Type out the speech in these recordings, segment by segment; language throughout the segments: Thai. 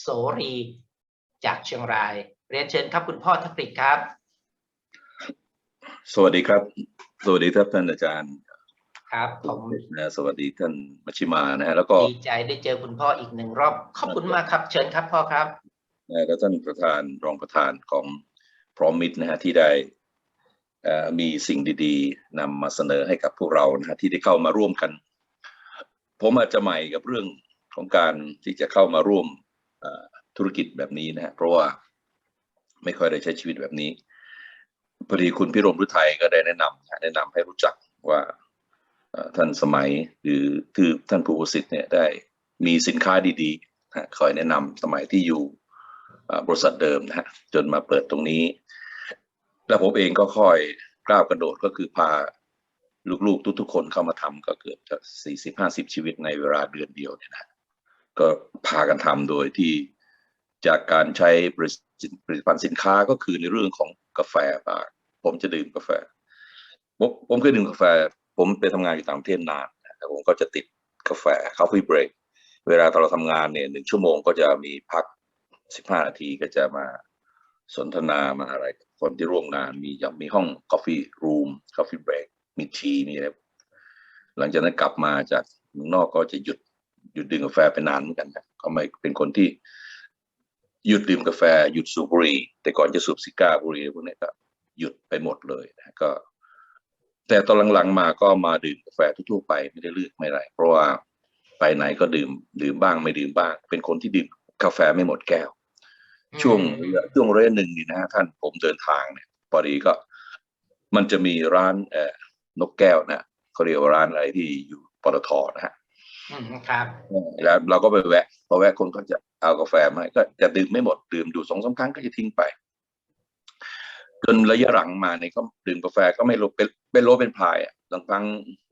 โสรีจากเชียงราย เรียนเชิญครับคุณพ่อทักษิณครับ สวัสดีครับ สวัสดีครับท่านอาจารย์ครับผมนะสวัสดีท่านมัชชิมานะฮะแล้วก็ดีใจได้เจอคุณพ่ออีกหนึ่งรอบขอบคุณมากครับ เชิญครับพ่อครับนะแล้วท่านประธานรองประธานของพร้อมมิตรนะฮะที่ได้เอ่อมีสิ่งดีๆนำมาเสนอให้กับพวกเรานะฮะที่ได้เข้ามาร่วมกัน ผมอาจจะใหม่กับเรื่องของการที่จะเข้ามาร่วมเอ่อ ธุรกิจแบบนี้นะเพราะว่าไม่ค่อยได้ใช้ชีวิตแบบนี้พอดีคุณพิรมฤทัยก็ได้แนะนำแนะนำให้รู้จักว่าท่านสมัยหรือคือท่านผู้ประสิทธิ์เนี่ยได้มีสินค้าดีๆนะคอยแนะนำสมัยที่อยู่บริษัทเดิมนะฮะจนมาเปิดตรงนี้ แล้วผมเองก็ค่อยกล้าวกระโดดก็คือพาลูกๆทุกๆคนเข้ามาทำก็เกือบจะสี่สิบห้าสิบชีวิตในเวลาเดือนเดียวเนี่ยนะ ก็พากันทำโดยที่จากการใช้ผลิตผลิตภัณฑ์สินค้าก็คือในเรื่องของกาแฟบางผมจะดื่มกาแฟ ผมผมเคยดื่มกาแฟ ผมไปทำงานอยู่ต่างประเทศนานแต่ผมก็จะติดกาแฟ coffee break เวลาเราทำงานเนี่ยหนึ่งชั่วโมงก็จะมีพักสิบห้านาทีก็จะมาสนทนามาอะไร คนที่ร่วมงานมีอย่างมีห้อง coffee room coffee break มีทีมีอะไรหลังจากนั้นกลับมาจากเมืองนอกก็จะหยุด หยุดดื่มกาแฟไปนานเหมือนกันนะก็ไม่เป็นคนที่หยุดดื่มกาแฟหยุดสูบบุหรี่แต่ก่อนจะสูบซิก้าบุหรี่พวกนี้ก็หยุดไปหมดเลยนะก็ แต่ตอนหลังๆมาก็มาดื่มกาแฟทั่วๆไปไม่ได้เลือกไม่ไรเพราะว่าไปไหนก็ดื่มดื่มบ้างไม่ดื่มบ้าง เป็นคนที่ดื่มกาแฟไม่หมดแก้ว ช่วงช่วงระยะหนึ่งนี่นะฮะท่านผมเดินทางเนี่ยพอดีก็ มันจะมีร้านเอ่อนกแก้วนะเขาเรียกว่าร้านอะไรที่อยู่ปตทนะฮะอืม ครับแล้วเราก็ไปแวะพอแวะคนก็จะเอากาแฟมาให้ก็จะดื่มไม่หมดดื่มดูสองสามครั้งก็จะทิ้งไปจนระยะหลังมาเนี่ยก็ดื่มกาแฟก็ไม่รู้เป็นเป็นโลเป็นพายอะบางครั้ง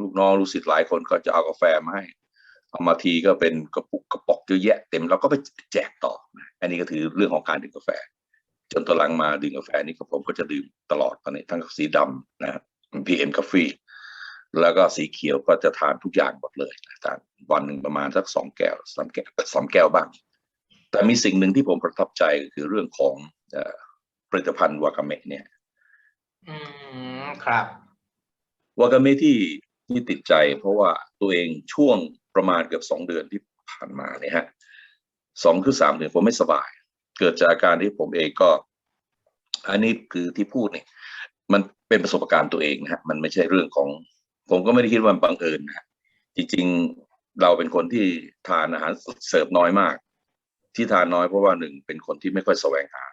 ลูกน้องลูกศิษย์หลายคนก็จะเอากาแฟมาให้เอามาทีก็เป็นกระปุกกระป๋องเยอะแยะเต็มเราก็ไปแจกต่อ อันนี้ก็ถือเรื่องของการดื่มกาแฟ จนตอนหลังมาดื่มกาแฟนี่ก็ผมก็จะดื่มตลอดตอนนี้ทั้งสีดำนะพีเอ็มกาแฟแล้วก็สีเขียวก็จะทานทุกอย่างหมดเลยทาน วันหนึ่งประมาณสักสองแก้วสามแก้วสามแก้วบ้าง แต่มีสิ่งหนึ่งที่ผมประทับใจก็คือเรื่องของเอ่อผลิตภัณฑ์วากาเมะเนี่ย อืมครับวากาเมะที่ที่ติดใจ เพราะว่าตัวเองช่วงประมาณเกือบสองเดือนที่ผ่านมาเนี่ยฮะสองคือสามเดือนผมไม่สบาย เกิดจากอาการที่ผมเองก็ อันนี้คือที่พูดเนี่ยมันเป็นประสบการณ์ตัวเองนะฮะมันไม่ใช่เรื่องของ ผมก็ไม่ได้คิดว่ามันบังเอิญนะฮะจริงๆ เราเป็นคนที่ทานอาหารเสิร์ฟน้อยมาก ที่ทานน้อยเพราะว่าหนึ่งเป็นคนที่ไม่ค่อยแสวงหา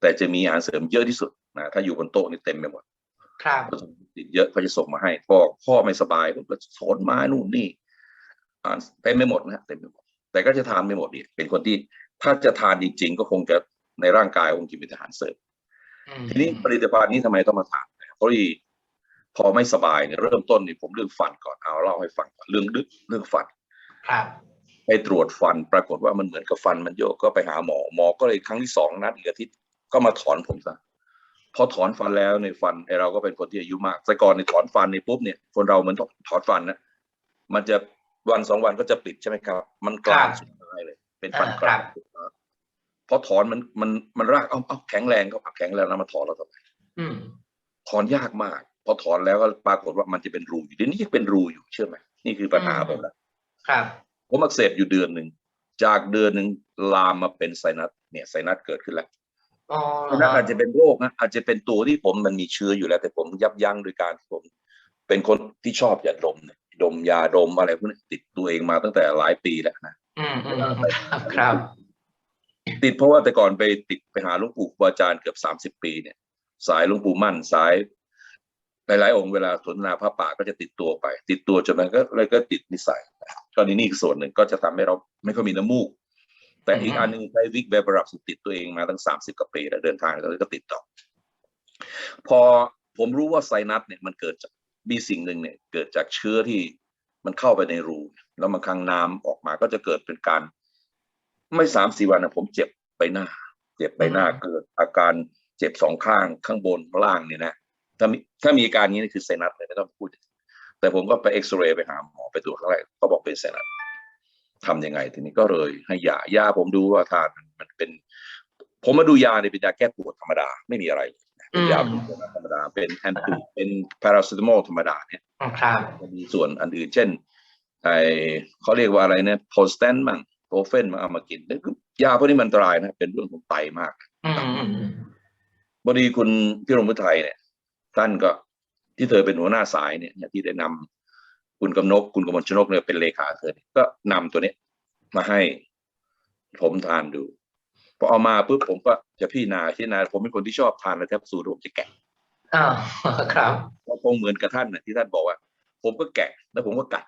แต่จะมีอาหารเสริมเยอะที่สุดนะถ้าอยู่บนโต๊ะนี่เต็มไปหมดครับติดเยอะเขาจะส่งมาให้พ่อพ่อไม่สบายผมก็สอนมานู่นนี่อ่านเต็มไม่หมดนะฮะเต็มไม่หมดแต่ก็จะทานไม่หมดอีกเป็นคนที่ถ้าจะทานจริงๆ ก็คงจะในร่างกายคงกินเป็นอาหารเสริมอืมทีนี้ผลิตภัณฑ์นี้ทำไมต้องมาทานเพราะที่พอไม่สบายเนี่ยเริ่มต้นนี่ผมเรื่องฟันก่อนเอาเล่าให้ฟังก่อนเรื่องดึกเรื่องฟัน ครับไปตรวจฟันปรากฏว่ามันเหมือนกับฟันมันโยกก็ไปหาหมอหมอก็เลยครั้งที่สองนัดอีกอาทิตย์ก็มาถอนผมซะพอถอนฟันแล้วในฟันไอเราก็เป็นคนที่อายุมากแต่ก่อนในถอนฟันในปุ๊บเนี่ยคนเราเหมือนถอนฟันนะมันจะวันสองวันก็จะปิดใช่ไหมครับ มันกลางสุดท้ายเลย เป็นฟันกลางพอถอนมันมันมันรากเอาเอาแข็งแรงก็แข็งแรงแล้วมาถอนแล้วทำไมอืมถอนยากมาก พอถอนแล้วก็ปรากฏว่ามันจะเป็นรูอยู่เดี๋ยวนี้ยังเป็นรูอยู่เชื่อไหมนี่คือปัญหาผมละ ครับผมอักเสบอยู่เดือนหนึ่งจากเดือนหนึ่งลามมาเป็นไซนัสเนี่ยไซนัสเกิดขึ้นแล้วอ๋อไซนัสอาจจะเป็นโรคนะอาจจะเป็นตัวที่ผมมันมีเชื้ออยู่แล้ว แต่ผมยับยั้งโดยการที่ผม เป็นคนที่ชอบยาดมเนี่ยดมยาดมอะไรพวกนี้ติดตัวเองมาตั้งแต่หลายปีแล้วนะอืมอืมอืมครับครับ ติดเพราะว่าแต่ก่อนไปติดไปหาหลวงปู่ครูอาจารย์เกือบสามสิบปีเนี่ย สายหลวงปู่มั่นสาย หลายๆองค์เวลาสนทนาพระป่าก็จะติดตัวไป ติดตัวจนมันก็เลยก็ติดนิสัยก็นี่นี่คือส่วนหนึ่งก็จะทำให้เราไม่ค่อยมีน้ำมูก แต่อีกอันหนึงใช้วิกเบเบอรับติดตัวเองมาตั้งสามสิบกว่าปีแล้วเดินทางแล้วก็ติดต่อ พอผมรู้ว่าไซนัสเนี่ยมันเกิดจากมีสิ่งหนึ่งเนี่ยเกิดจากเชื้อที่มันเข้าไปในรู แล้วมันครั้งน้ำออกมาก็จะเกิดเป็นการ ไม่สามสี่วันนะผมเจ็บไปหน้า เจ็บไปหน้าอืมเกิดอาการเจ็บสองข้างข้างบนล่างเนี่ยนะ ถ้ามีถ้ามีอาการนี้นี่คือไซนัสเลยไม่ต้องพูด แต่ผมก็ไปเอ็กซเรย์ไปหาหมอไปตรวจครั้งแรกเขาบอกเป็นไซนัสทำยังไง ทีนี้ก็เลยให้ยายาผมดูว่าทานมันเป็น ผมมาดูยาเนี่ยเป็นยาแก้ปวดธรรมดาไม่มีอะไรเลยนะเป็นยาอืมปวดธรรมดาเป็นแอนติเป็นพาราเซตามอลธรรมดาเนี่ยครับจะมีส่วนอันอื่นเช่นไอเขาเรียกว่าอะไรเนี่ยโพสแตนมั่งโปรเฟนมาเอามากินแล้วก็ยาพวกนี้มันอันตรายนะ เป็นเรื่องของไตมากอืมอืมอืมพอดีคุณพิรมพุทไทยเนี่ย ท่านก็ที่เธอเป็นหัวหน้าสายเนี่ยที่ได้นำคุณกำนกคุณกมลชนกเนี่ยเป็นเลขาเธอเนี่ยก็นำตัวเนี้ยมาให้ผมทานดูพอเอามาปุ๊บผมก็จะพี่นาพี่นาผมเป็นคนที่ชอบทานแล้วแทบสูตรผมจะแกะอ้าวครับก็คงเหมือนกับท่านนะที่ท่านบอกว่า ผมก็แกะ แล้วผมก็กัด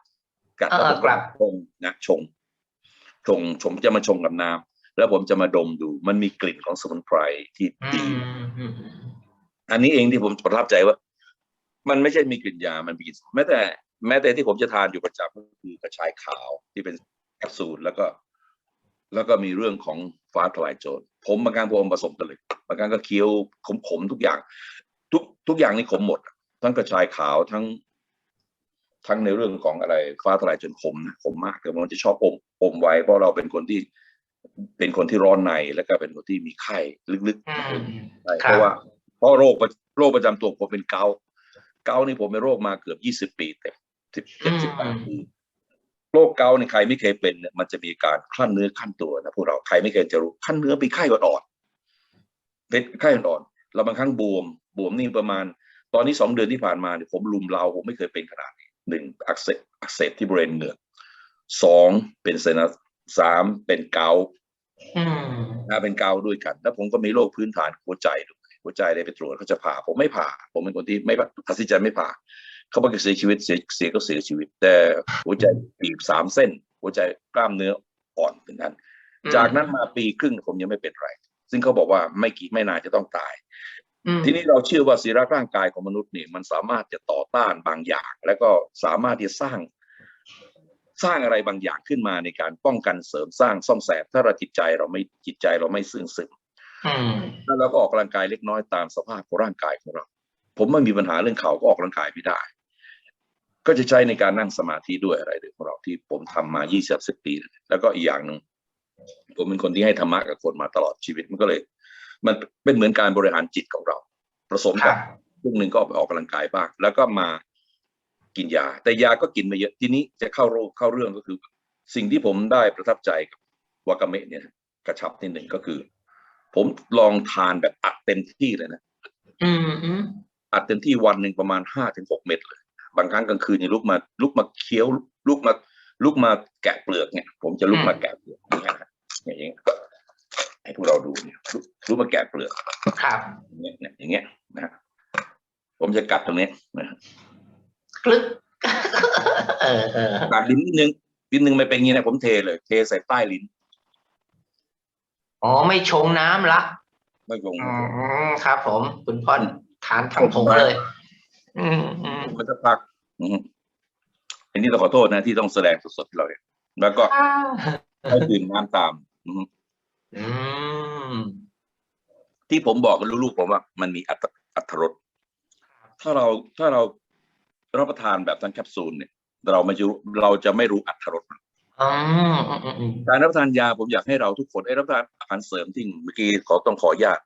กัดเออแล้วผมครัก็บชงนะชงชงผมจะมาชงกับน้ำแล้วผมจะมาดมดู มันมีกลิ่นของสมุนไพรที่อืดีม อืมอืมอันนี้เองที่ผมประทับใจว่า มันไม่ใช่มีกลิ่นยา มันมีกลิ่นแม้แต่ แม้แต่ที่ผมจะทานอยู่ประจำก็คือกระชายขาวที่เป็นแคปซูลแล้วก็ แล้วก็มีเรื่องของฟ้าทลายโจรผมบางครั้งผมผสมกันเลยบางครั้งก็เคี้ยวขมๆทุกอย่าง ทุกทุกอย่างนี่ขมหมด ทั้งกระชายขาวทั้ง ทั้งในเรื่องของอะไร ฟ้าทลายโจรขมนะขมมากแต่มันจะชอบอมอมไว้เพราะเราเป็นคนที่เป็นคนที่ร้อนในแล้วก็เป็นคนที่มีไข้ลึกอืมๆใช่ครัเพบราะว่า เพราะโรคประโรคประจำตัวผมเป็นเกาต์เกาต์นี่ผมเป็นโรคมาเกือบยี่สิบปีเต็มสิบเจ็ดสิบแปดปีโรคเกาต์นี่ใครไม่เคยเป็นเนี่ยมันจะมีการคลั่นเนื้อคลั่นตัวนะพวกเราใครไม่เคยจะรู้คลั่นเนื้อเป็นไข้อ่อนๆเป็นไข้อ่อนๆเราบางครั้งบวมบวมนี่ประมาณ ตอนนี้สองเดือนที่ผ่านมาเนี่ยผมลุมเราผมไม่เคยเป็นขนาดนี้หนึ่งอักเสบอักเสบที่บริเวณเหงือกสองเป็นเซนัสสามเป็นเกาต์อืมนะเป็นเกาต์ด้วยกัน แล้วผมก็มีโรคพื้นฐานหัวใจด้วย หัวใจได้ไปตรวจเขาจะผ่าผมไม่ผ่า ผมเป็นคนที่ไม่ตัดสินใจไม่ผ่า เขาบอกจะเสียชีวิตเสียเสียก็เสียชีวิต แต่หัวใจตีบสามเส้น หัวใจกล้ามเนื้ออ่อนถึงนั้น จากนั้นมาปีครึ่งผมยังไม่เป็นไร ซึ่งเขาบอกว่าไม่กี่ไม่นานจะต้องตายอืมทีนี้เราเชื่อว่าศีรร่างกายของมนุษย์นี่มันสามารถจะต่อต้านบางอย่าง แล้วก็สามารถที่จะสร้างสร้างอะไรบางอย่างขึ้นมาในการป้องกันเสริมสร้างซ่อมแซมถ้าเราจิตใจเราไม่จิตใจเราไม่ซึ้งซึมอืม แล้วเราก็ออกกำลังกายเล็กน้อยตามสภาพของร่างกายของเรา ผมไม่มีปัญหาเรื่องเข่าก็ออกกำลังกายไม่ได้ ก็จะใช้ในการนั่งสมาธิด้วยอะไรด้วยของเราที่ผมทำมา 20สิบปี แล้วก็อีกอย่างหนึ่งผมเป็นคนที่ให้ธรรมะกับคนมาตลอดชีวิตมันก็เลย มันเป็นเหมือนการบริหารจิตของเราผสมครักับบพวกหนึ่งก็ไปออกกำลังกายบ้าง แล้วก็มากินยา แต่ยาก็กินมาเยอะทีนี้จะเข้าโรคเข้าเรื่องก็คือ สิ่งที่ผมได้ประทับใจกับวากาเมะเนี่ยกระชับที่หนึ่งก็คือ ผมลองทานแบบอัดเต็มที่เลยนะอืมอืมอัดเต็มที่วันหนึ่งประมาณห้าถึงหกเม็ดเลย บางครั้งกลางคืนนี่ลุกมา ลุกมาเคี้ยว ลุกมา ลุกมาแกะเปลือกเนี่ย ผมจะลุกมาแกะเปลือกอย่างเงี้ยนะอย่างเงี้ยให้พวกเราดูเนี่ยลุกลุกมาแกะเปลือกครับอย่างเงี้ยเนี่ยอย่างเงี้ยนะฮะผมจะกัดตรงเนี้ยนะฮะกลึกเออเออกัดลิ้นนิดนึงลิ้นนึงไม่เป็นอย่างนี้นะผมเทเลย เทใส่ใต้ลิ้น อ๋อไม่ชงน้ำละไม่ลงอืมครับ ผม คุณพ่อทานทั้งผงเลย อืมอืมมันจะพักอืมอันนี้เราขอโทษนะที่ต้องแสดงสดๆเลยแล้วก็ให้ดื่มน้ำตามอืมอืมที่ผมบอกกับลูกๆผมว่ามันมีอัตอัตรสถ้าเราถ้าเรารับประทานแบบทั้งแคปซูลเนี่ย เราไม่รู้เราจะไม่รู้อัตรสมัน อืมอืมอืมอืมการรับประทานยาผมอยากให้เราทุกคนได้รับประทานอาหารเสริมที่เมื่อกี้ขอต้องขออนุญาต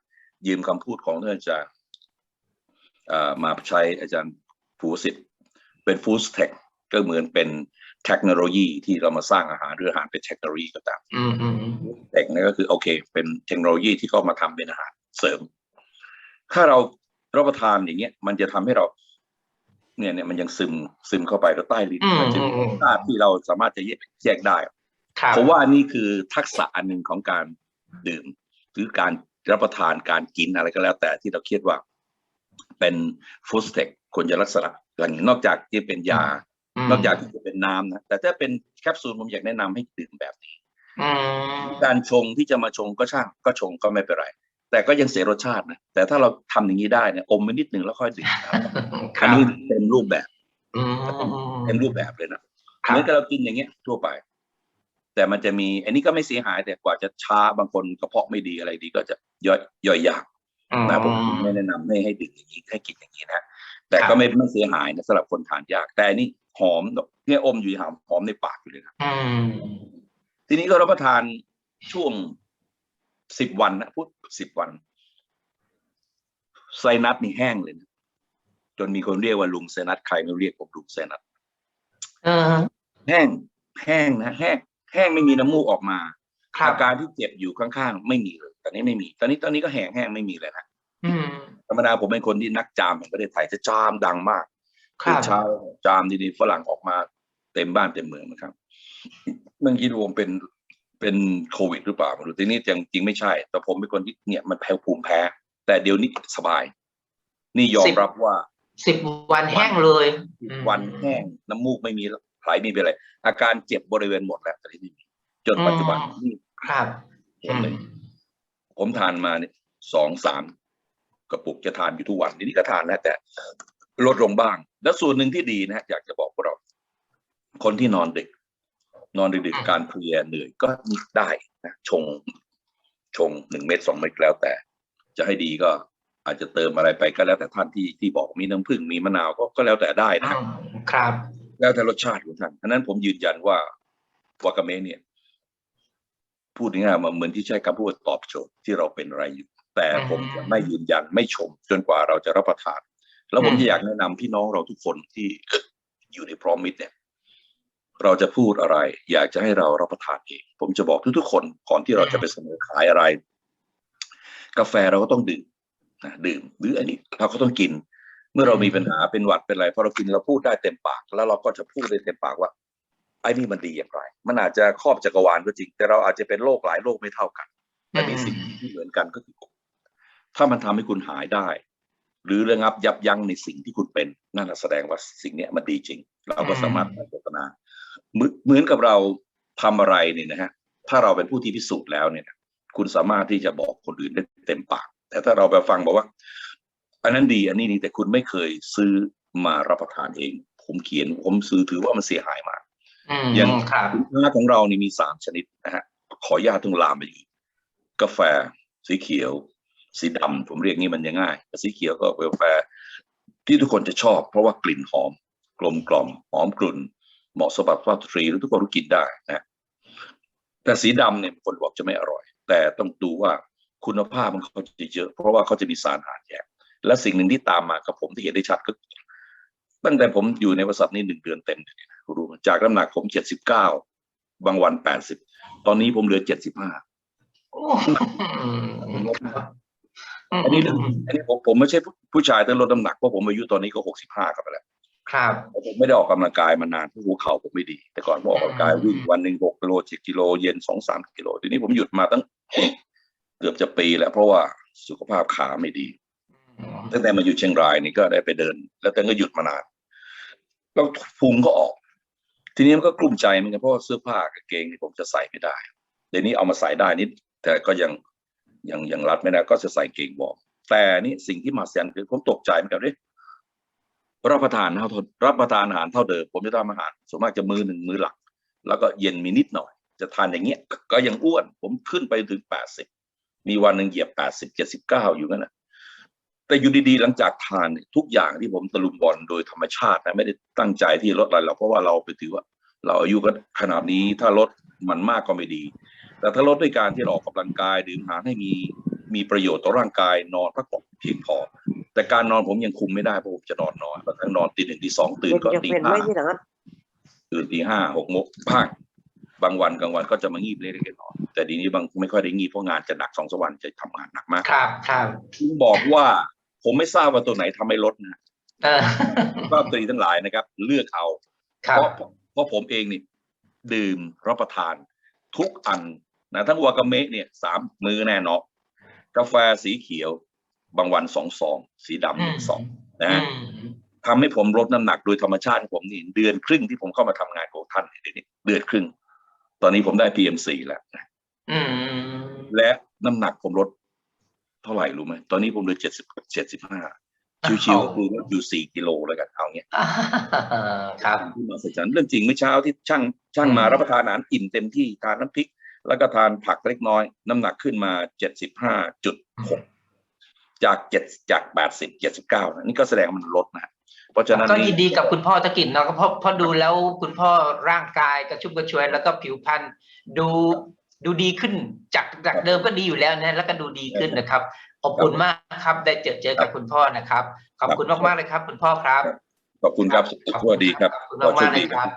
ยืมคำพูดของท่านอาจารย์เอ่อมาใช้อาจารย์ภูสิทธิ์เป็นฟู้ดเทคก็เหมือนเป็นเทคโนโลยีที่เรามาสร้างอาหารหรืออาหารเป็นเทคโนโลยีก็ตามอืมอืมอืมเทคนั่นก็คือโอเค เป็นเทคโนโลยีที่เขามาทำเป็นอาหารเสริม ถ้าเรารับประทานอย่างเงี้ยมันจะทำให้เรา เนี่ยเนี่ยมันยังซึมซึมเข้าไปแล้วใต้ลิ้นอืมมันจะอืมีมอืมธาตุที่เราสามารถจะแยกแยกได้ ครับผมว่านี่คือทักษะอันหนึ่งของการดื่ม หรือการรับประทานการกินอะไรก็แล้วแต่ที่เราคิดว่า เป็นฟู้ดเทคควรจะลักษณะอย่างนอกจากที่เป็นยา มนอกจากที่จะเป็นน้ำนะแต่ถ้าเป็นแคปซูลผมอยากแนะนำให้ดื่มแบบนี้ อืมการชงที่จะมาชงก็ช่างก็ชงก็ไม่เป็นไร แต่ก็ยังเสียรสชาตินะแต่ถ้าเราทำอย่างนี้ได้เนี่ยอมไปนิดหนึ่งแล้วค่อยดื่มครับคอันรับนี้เต็มรูปแบบอืมเต็มรูปแบบเลยนะคเหรับมือนกับเรากินอย่างเงี้ยทั่วไป แต่มันจะมี อันนี้ก็ไม่เสียหายแต่กว่าจะช้าบางคนกระเพาะไม่ดีอะไรดีก็จะย่อยย่อยยากอืมนะผมไม่แนะนำให้ให้ดื่มอย่างนี้ให้กินอย่างนี้นะแต่ครัก็บไม่ไม่เสียหายนะสำหรับคนทานยาก แต่อันนี่หอมเนี่ยอมอยู่หอมหอมในปากอยู่เลยนะอืมทีนี้ก็รับประทานช่วง สิบวันนะพูดสิบวัน ไซนัสนี่แห้งเลยนะจนมีคนเรียกว่าลุงไซนัสใครไม่เรียกผมลุงไซนัสเออแห้งแห้งนะแห้งแห้งไม่มีน้ำมูกออกมาครับอาการที่เจ็บอยู่ข้างๆ ไม่มีเลยตอนนี้ไม่มี ตอนนี้ตอนนี้ก็แห้งแห้งไม่มีเลยนะอืมธรรมดาผมเป็นคนที่นักจามแห่งประเทศไทยจะจามดังมากครับเช้าจามดีๆฝรั่งออกมา เต็มบ้านเต็มเมืองนะครับมันคิดว่าผมเป็น เป็นโควิดหรือเปล่าไม่รู้ทีนี้จริงจริงไม่ใช่ แต่ผมเป็นคนที่เนี่ยมันแพ้ภูมิแพ้ แต่เดี๋ยวนี้สบาย นี่ยอมรับว่าสิบวันแห้งเลยอืมวันแห้งน้ำมูกไม่มีไหลไมีเป็นไรอาการเจ็บบริเวณหมดแล้วตอนนี้ไม่มีจนปัจจุบันนี่ครับเห็นเลยผมทานมาเนี่ยสองสามกระปุกจะทานอยู่ทุกวันทีนี้ก็ทานแล้วแต่ลดลงบ้าง แล้วส่วนหนึ่งที่ดีนะอยากจะบอกพวกเรา คนที่นอนดึก นอนดึกๆการเพลียเหนื่อยก็มีได้นะชงชงหนึ่งเม็ดสองเม็ดแล้วแต่ จะให้ดีก็อาจจะเติมอะไรไปก็แล้วแต่ท่านที่ที่บอกมีน้ำผึ้งมีมะนาวก็ก็แล้วแต่ได้นะอืมครับ แล้วแต่รสชาติของท่านฉะนั้นผมยืนยันว่าวากาเมะเนี่ย พูดง่ายๆมาเหมือนที่ใช้คำพูดตอบโจทย์ที่เราเป็นอะไรอยู่ แต่ผมจะไม่ยืนยันไม่ชม จนกว่าเราจะรับประทาน แล้วผมอืมจะอยากแนะนำพี่น้องเราทุกคนที่อยู่ในพร้อมมิตรเนี่ย เราจะพูดอะไร อยากจะให้เรารับประทานเอง ผมจะบอกทุกๆคนก่อนที่เราจะไปเสนอขายอะไร กาแฟเราก็ต้องดื่มนะดื่ม หรืออันนี้เราก็ต้องกิน เมื่อเรามีปัญหาเป็นหวัดเป็นอะไรพอเรากินเราพูดได้เต็มปาก แล้วเราก็จะพูดได้เต็มปากว่าไอ้นี่มันดีอย่างไร มันอาจจะครอบจักรวาลก็จริง แต่เราอาจจะเป็นโรคหลายโรคไม่เท่ากันแต่มีสิ่งที่เหมือนกันก็คือถ้ามันทำให้คุณหายได้ หรือระงับยับยั้งในสิ่งที่คุณเป็น นั่นนะแสดงว่าสิ่งเนี้ยมันดีจริง เราก็สามารถพัฒนา เหมือนเหมือนกับเราทำอะไรเนี่ยนะฮะถ้าเราเป็นผู้ที่พิสูจน์แล้วเนี่ยนะคุณสามารถที่จะบอกคนอื่นได้เต็มปาก แต่ถ้าเราไปฟังบอกว่า อันนั้นดีอันนี้นี่แต่คุณไม่เคยซื้อมารับประทานเอง ผมเขียนผมซื้อถือว่ามันเสียหายมากอืมอย่างครับสินค้าของเรานี่มีสามชนิดนะฮะขออนุญาตต้องลามไปอีกกาแฟ สีเขียว สีดำผมเรียกงี้มันยังง่ายแต่สีเขียวก็กาแฟที่ทุกคนจะชอบ เพราะว่ากลิ่นหอม กลมกล่อมหอมกลุ่น เหมาะสำหรับสุภาพสตรีแล้วทุกคนก็กินได้นะแต่สีดำเนี่ยคนบอกจะไม่อร่อย แต่ต้องดูว่าคุณภาพมันเขาจะเยอะ เพราะว่าเขาจะมีสารอาหารแยกและสิ่งหนึ่งที่ตามมากับผมที่เห็นได้ชัดก็ตั้งแต่ผมอยู่ในบริษัทนี้หนึ่งเดือนเต็มเลยนะคุณรู้ไหมจากน้ำหนักผมเจ็ดสิบเก้าบางวันแปดสิบตอนนี้ผมเหลือเจ็ดสิบห้าโอ้อันนี้เรื่องอันนี้ผมผมไม่ใช่ผู้ผู้ชายที่ลดน้ำหนักเพราะผมอายุตอนนี้ก็หกสิบห้ากันไปแล้ว ครับผมไม่ได้ออกกำลังกายมานานเพราะหัวเข่าผมไม่ดี แต่ก่อนผมออกกำลังกายวิ่งวันหนึ่งหกกิโลเจ็ดกิโลเย็นสองสามกิโลทีนี้ผมหยุดมาตั้งเกือบจะปีแล้วเพราะว่าสุขภาพขาไม่ดีตั้งแต่มาอยู่เชียงรายนี่ก็ได้ไปเดิน แล้วแต่ก็หยุดมานานแล้วพุงก็ออก ทีนี้มันก็กลุ้มใจเหมือนกันเพราะว่าเสื้อผ้ากางเกงนี่ผมจะใส่ไม่ได้เดี๋ยวนี้เอามาใส่ได้นิด แต่ก็ยังยังยังรัดไม่ได้ก็จะใส่เกงวอร์มแต่นี่สิ่งที่มาแซนคือผมตกใจเหมือนกันเด้ รับประทานเท่ารับประทานอาหารเท่าเดิมผมจะทำอาหารส่วนมากจะมือหนึ่งมือหลัก แล้วก็เย็นมีนิดหน่อย จะทานอย่างเงี้ยก็ยังอ้วน ผมขึ้นไปถึงแปดสิบมีวันหนึ่งเหยียบแปดสิบเจ็ดสิบเก้าอยู่นั่นแหละแต่อยู่ดีๆหลังจากทานทุกอย่างที่ผมตะลุมบอลโดยธรรมชาตินะไม่ได้ตั้งใจที่ลดอะไรหรอกเพราะว่าเราไปถือว่า เราอายุก็ขนาดนี้ถ้าลดมันมากก็ไม่ดี แต่ถ้าลดด้วยการที่เราออกกำลังกายดื่มอาหารให้มีมีประโยชน์ต่อร่างกายนอนพักผ่อนเพียงพอ แต่การนอนผมยังคุมไม่ได้เพราะผมจะนอนน้อยบางครั้งนอนตีหนึ่งตีสองตื่นก็จะตีเป็นห้าไม่ที่หลังครับตื่นตีห้าหกโมงบ้างบางวันกลางวันก็จะมางีบเล็กๆน้อยๆแต่ดีนี้บางไม่ค่อยได้งีบเพราะงานจะหนักสองสามวันจะทำงานหนักมากครับครับคุณบอกว่าผมไม่ทราบว่าตัวไหนทำให้ลดนะเออภาพตรีทั้งหลายนะครับ เลือกเอาครัเพบราะเพราะผมเองนี่ดื่มรับประทาน ทุกอันนะทั้งวากาเมะเนี่ยสามมือแน่นอนกาแฟสีเขียว บางวันสองซอง สีดำหนึ่งซองนะอืฮะมทำให้ผมลดน้ำหนักโดยธรรมชาติของผมนี่เดือนครึ่งที่ผมเข้ามาทำงานของท่านเนี่ยเดี๋ยวนี้เดือนครึ่ง ตอนนี้ผมได้ PM4 แล้วนะอืมและน้ำหนักผมลดเท่าไหร่รู้ไหมตอนนี้ผมเหลือเจ็ดสิบเจ็ดสิบห้าชิวๆก็คือลดอยู่สี่กิโลแล้วกันเอาเงี้ยอ่าครับที่มาสัจจันเรื่องจริงเมื่อเช้าที่ช่างช่างมาอืมรับประทานอาหารอิ่มเต็มที่ทานน้ำพริก แล้วก็ทานผักเล็กน้อย น้ำหนักขึ้นมาเจ็ดสิบห้าจุดหก จากเจ็ดจากแปดสิบเจ็ดสิบเก้านะนี่ก็แสดงว่ามันลดนะเพราะฉะนั้นก็ยินดีกับคุณพ่อตะกินเนาะก็เพราะเพราะดูแล้วคุณพ่อร่างกายกระชุ่มกระชวยแล้วก็ผิวพรรณดูดูดีขึ้นจากจากเดิมก็ดีอยู่แล้วนะแล้วก็ดูดีขึ้นนะครับอบอุ่นมากครับ ได้เจอเจอกับคุณพ่อนะครับ ขอบคุณมากๆเลยครับ คุณพ่อครับ ขอบคุณครับสวัสดีครับขอบคุณมากๆเลยครับ